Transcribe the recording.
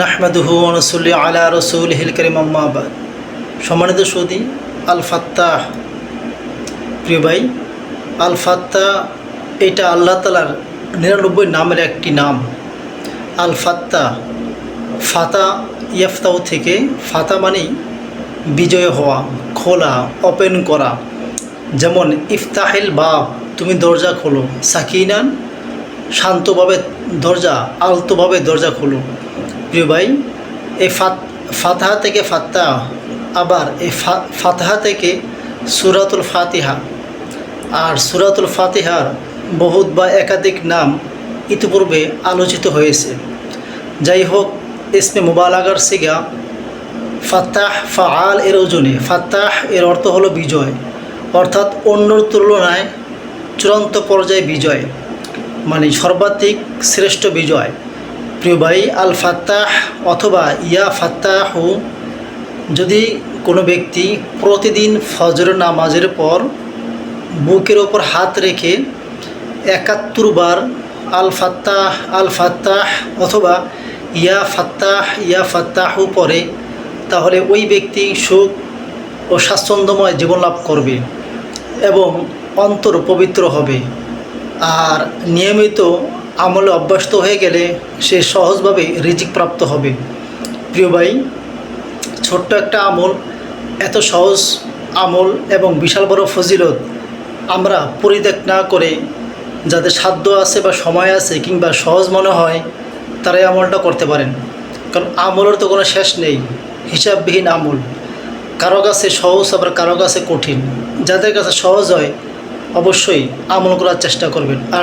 নাহমাদুহু আলা সম্মানিত সৌদি আল ফাত্তাহ প্রিয় ভাই আল ফাত্তাহ এটা আল্লাহ তালার নিরানব্বই নামের একটি নাম। আল ফাত্তাহ ফাতা ইয়াফতাও থেকে, ফাতা মানেই বিজয় হওয়া, খোলা, ওপেন করা। যেমন, ইফতাহিল বাব, তুমি দরজা খোলো। সাকিনান, শান্তভাবে দরজা, আলতোভাবে দরজা খোলো। প্রিয় ভাই এই ফাত, ফাতাহা থেকে ফাত্তা, আবার এই ফাতাহা থেকে সুরাতুল ফাতিহা। আর সুরাতুল ফাতিহার বহুত বা একাধিক নাম ইতিপূর্বে আলোচিত হয়েছে। যাই হোক ইসমে মুবালাগার সিগা, ফাত্তাহ ফাআল এর ওজনে, ফাত্তাহ এর অর্থ হলো বিজয়, অর্থাৎ অন্যর তুলনায় চূড়ান্ত পর্যায়ে বিজয় মানে সর্বাধিক শ্রেষ্ঠ বিজয়। প্রিয় ভাই আল ফাত্তাহ অথবা ইয়া ফাত্তাহু যদি কোনো ব্যক্তি প্রতিদিন ফজর নামাজের পর বুকের ওপর হাত রেখে একাত্তর বার আল ফাত্তাহ আল ফাত্তাহ অথবা ইয়া ফাত্তাহ ইয়া ফাত্তাহু পরে তাহলে ওই ব্যক্তি সুখ ও স্বাচ্ছন্দ্যময় জীবন লাভ করবে এবং অন্তর পবিত্র হবে। আর নিয়মিত আমলে অভ্যস্ত হয়ে গেলে সে সহজভাবে রিজিক প্রাপ্ত হবে। প্রিয় ভাই, ছোট্ট একটা আমল, এত সহজ আমল এবং বিশাল বড় ফজিলত আমরা পরিত্যাগ না করে যাদের সাধ্য আছে বা সময় আছে কিংবা সহজ মনে হয়, তারাই আমলটা করতে পারেন। কারণ আমলের তো কোনো শেষ নেই, হিসাববিহীন আমল। কারও কাছে সহজ আবার কারও কাছে কঠিন। যাদের কাছে সহজ হয়, অবশ্যই আমল করার চেষ্টা করবেন। আর